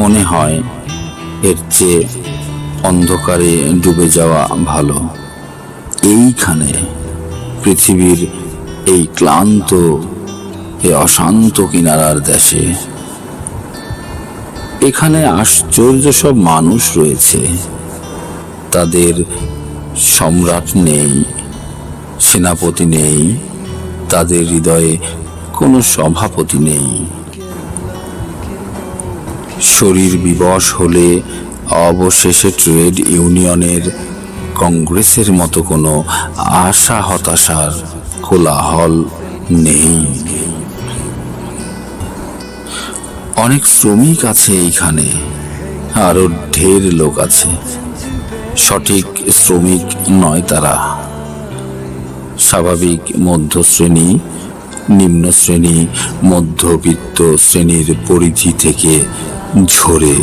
মনে হয় এর চেয়ে অন্ধকারে ডুবে যাওয়া ভালো। এইখানে পৃথিবীর এই ক্লান্ত এ অশান্ত কিনারার দেশে এখানে আশ্চর্য সব মানুষ রয়েছে। তাদের সম্রাট নেই, সেনাপতি নেই, তাদের হৃদয়ে কোনো সভাপতি নেই। শরীর বিবশ হলে অবশেষে ট্রেড ইউনিয়নের কংগ্রেসের মতো কোনো আশা হতাশার কোলাহল নেই। অনেক শ্রমিক আছে এইখানে আরও ঢের লোক আছে। সঠিক শ্রমিক নয় তারা। স্বাভাবিক মধ্যশ্রেণী নিম্ন শ্রেণি মধ্যবিত্ত শ্রেণির পরিধি থেকে ঝরে।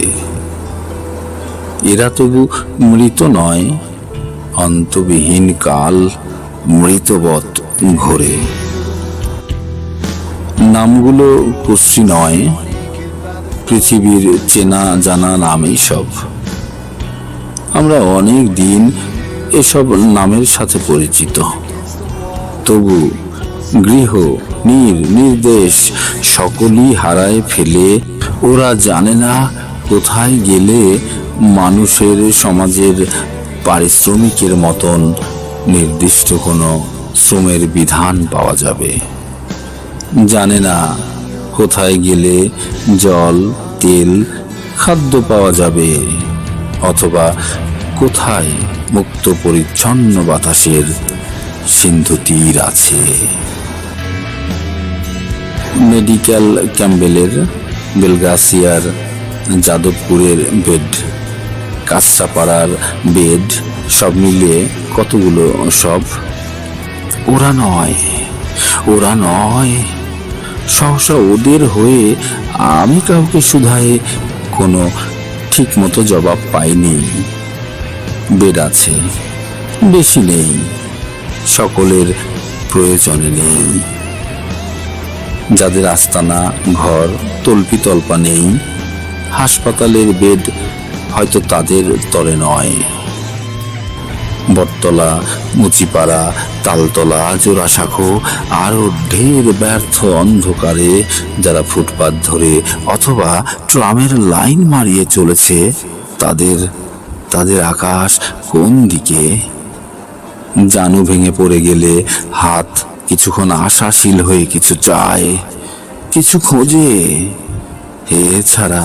এরা তবু মৃত নয়, অন্তবিহীন কাল মৃতবৎ ঘোরে নামগুলো কুশ্রী নয়, পৃথিবীর চেনা জানা নামই সব। আমরা অনেক দিন এসব নামের সাথে পরিচিত। তবু গৃহ, নির, নির্দেশ সকলই হারায় ফেলে। ওরা জানে না কোথায় গেলে মানুষের সমাজের পারিশ্রমিকের মতন নির্দিষ্ট কোনো শ্রমের বিধান পাওয়া যাবে। জানে না কোথায় গেলে জল, তেল, খাদ্য পাওয়া যাবে, অথবা কোথায় মুক্ত পরিচ্ছন্ন বাতাসের সিন্ধু তীর আছে। মেডিকেল ক্যাম্বেলের বেলগাসিয়ার যাদবপুরের বেড, কাঁচরাপাড়ার বেড, সব মিলিয়ে কতগুলো সব? ওরা নয় ওরা নয়। সহসা ওদের হয়ে আমি কাউকে শুধায় কোনো ঠিক মতো জবাব পাইনি। বেড আছে, বেশি নেই, সকলের প্রয়োজনে নেই। যাদের আস্তানা, ঘর, তল্পি তল্পা নেই, হাসপাতালের বেড হয়তো তাদের তরে নয়। বটতলা, মুচিপাড়া, তালতলা জোড়াশাখো আরও ঢের ব্যর্থ অন্ধকারে যারা ফুটপাত ধরে অথবা ট্রামের লাইন মারিয়ে চলেছে, তাদের তাদের আকাশ কোন দিকে? জানু ভেঙে পড়ে গেলে হাত কিছুক্ষণ আশাশীল হয়ে কিছু চায়, কিছু খোঁজে। এছাড়া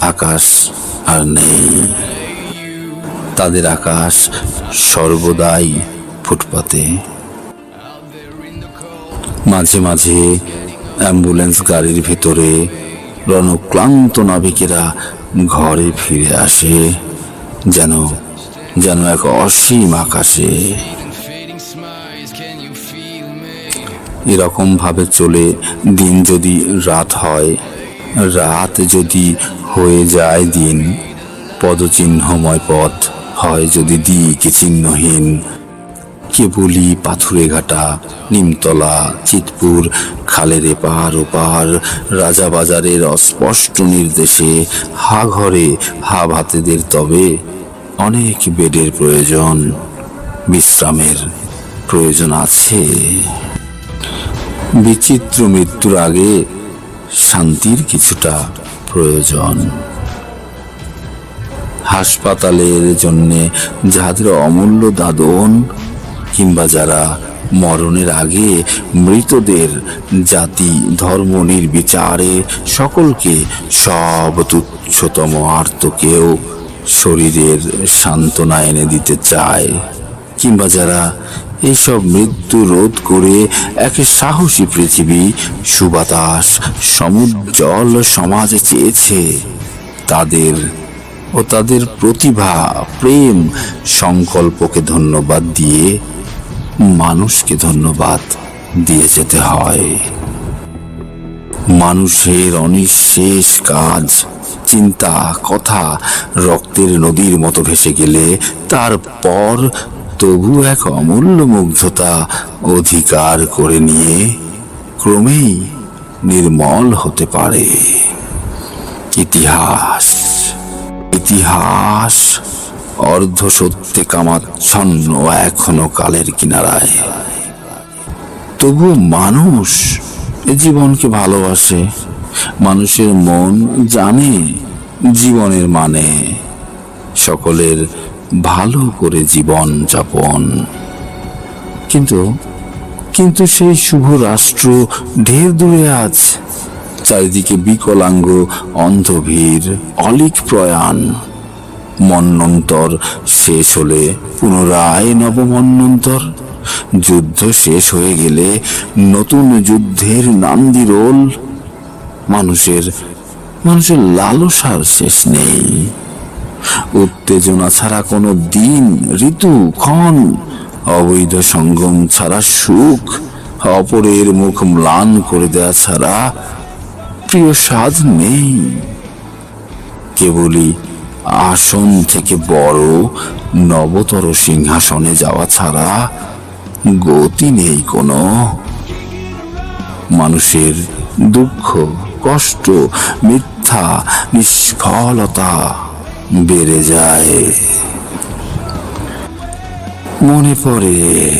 আকাশ আর নেই। তাদের আকাশ সর্বদাই ফুটপাতে। মাঝে মাঝে অ্যাম্বুলেন্স গাড়ির ভিতরে রণক্লান্ত নাবিকেরা ঘরে ফিরে আসে, যেন যেন এক অসীম আকাশে। এরকম ভাবে চলে দিন যদি রাত হয়, রাত যদি হয়ে যায় দিন, পদচিহ্নময় পথ হয় যদি দিক চিহ্নহীন। কেবলই পাথুরে ঘাটা, নিমতলা, চিতপুর, খালের এপার ওপার, রাজাবাজারের অস্পষ্ট নির্দেশে, হা ঘরে, হা ভাতেদের তবে অনেক বেডের প্রয়োজন, বিশ্রামের প্রয়োজন আছে। বিচিত্র মৃত্যুর আগে শান্তির কিছুটা প্রয়োজন। হাসপাতালের জন্যে যাদের অমূল্য দাদন কিংবা যারা মরণের আগে মৃতদের জাতি, ধর্ম, নির্বিচারে সকলকে সব তুচ্ছতম আর্তকেও শরীরের সান্ত্বনা এনে দিতে চায়, কিংবা যারা এসব মৃত্যু রোধ করে এক সাহসী পৃথিবী সুবাতাস সমুজ্জ্বল সমাজে চেয়েছে। তাদের ও তাদের প্রতিভা, প্রেম সংকল্পকে ধন্যবাদ দিয়ে মানুষকে ধন্যবাদ দিয়ে যেতে হয়। মানুষের অনিঃশেষ কাজ, চিন্তা, কথা রক্তের নদীর মতো ভেসে গেলে তারপর তবু এক অমূল্য মুগ্ধতা অধিকার করে নিয়ে ক্রমেই নির্মল হতে পারে। ইতিহাস ইতিহাস অর্ধ সত্যে কামাচ্ছন্ন এখনও কালের কিনারায়। তবু মানুষ এ জীবনকে ভালোবাসে। মানুষের মন জানে জীবনের মানে। সকলের ভালো করে জীবন যাপন। কিন্তু কিন্তু সেই শুভ রাষ্ট্র ঢের দূরে আজ চারিদিকে বিকলাঙ্গ, অন্ধভীর, অলিক প্রয়াণ। মন্নন্তর শেষ হলে পুনরায় নবমন্নন্তর। যুদ্ধ শেষ হয়ে গেলে নতুন যুদ্ধের নান্দি রোল। মানুষের মানুষের লালসার শেষ নেই। উত্তেজনা ছাড়া কোনো দিন, ঋতু, ক্ষণ, অবৈধ সঙ্গম ছাড়া সুখ, অপরের মুখ ম্লান করে দেয়া ছাড়া প্রিয় স্বাদ নেই। কেবলই আসন থেকে বড় নবতর সিংহাসনে যাওয়া ছাড়া গতি নেই কোনো। মানুষের দুঃখ, কষ্ট, মিথ্যা, নিষ্ফলতা বেড়ে যায়। মনে পড়ে,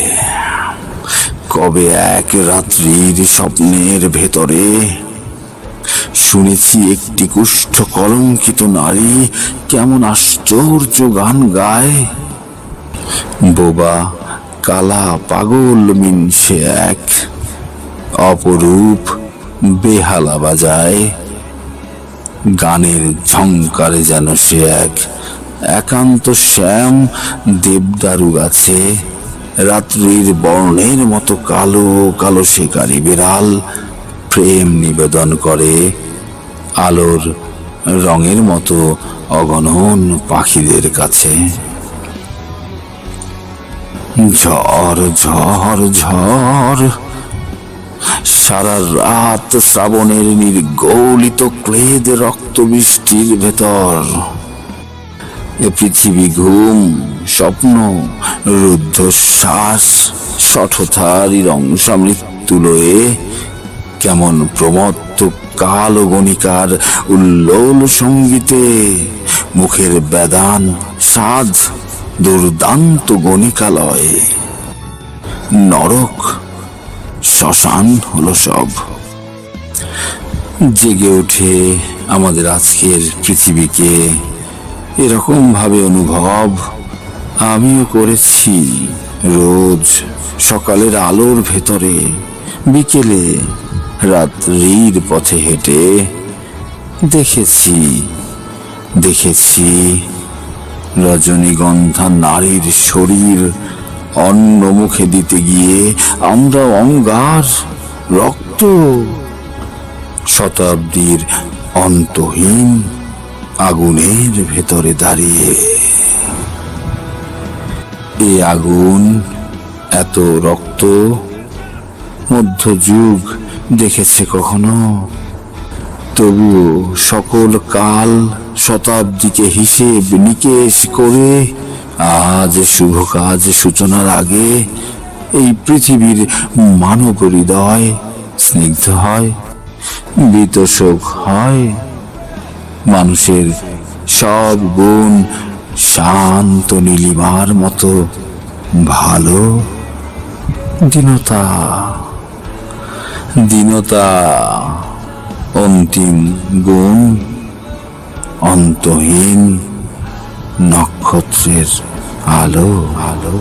কবে এক রাত্রির স্বপ্নের ভেতরে শুনেছি একটি কুষ্ঠ কলঙ্কিত নারী কেমন আশ্চর্য গান গায়। বোবা, কালা, পাগল মিনসে এক অপরূপ বেহালা বাজায়। গানের ঝংকারে যেন সে এক একান্ত শ্যাম দেবদারু গাছে রাত্রির বর্ণের মতো কালো কালো শিকারী বিড়াল প্রেম নিবেদন করে। আলোর রঙের মতো অগণন পাখিদের কাছে। ঝড় ঝড় ঝড় সারা রাত শ্রাবণের নির্গৌলিত ক্লেদ রক্ত বৃষ্টির ভেতর। এ পৃথিবী ঘুম, স্বপ্ন, রুদ্ধশ্বাস শঠতারি অংশ মৃত্যু লয়ে কেমন প্রমত্ত কাল গণিকার উল্লোল সঙ্গীতে মুখের বেদান সাজ দুর্দান্ত গণিকালয়ে। নরক শ্মশান হলো সব। জেগে ওঠে আমাদের আজকের পৃথিবীকে। এরকম ভাবে অনুভব আমিও করেছি রোজ সকালের আলোর ভেতরে, বিকেলে রাত্রির পথে হেঁটে দেখেছি দেখেছি রজনীগন্ধা নারীর শরীর অন্ন মুখে দিতে গিয়ে আমরা অঙ্গার রক্ত। শতাব্দীর অন্তহীন আগুনের ভেতরে দাঁড়িয়ে। এ আগুন, এত রক্ত, মধ্যযুগ দেখেছে কখনো? তবুও সকল কাল শতাব্দীকে হিসেব নিকেশ করে আজ শুভ কাজ সূচনার আগে এই পৃথিবীর মানব হৃদয় স্নিগ্ধ হয় বিতশোক হয়, মানুষের সব গুণ শান্ত নীলিমার মতো ভালো। দীনতা দীনতা অন্তিম গুণ, অন্তহীন নক্ষত্রের আলো আলো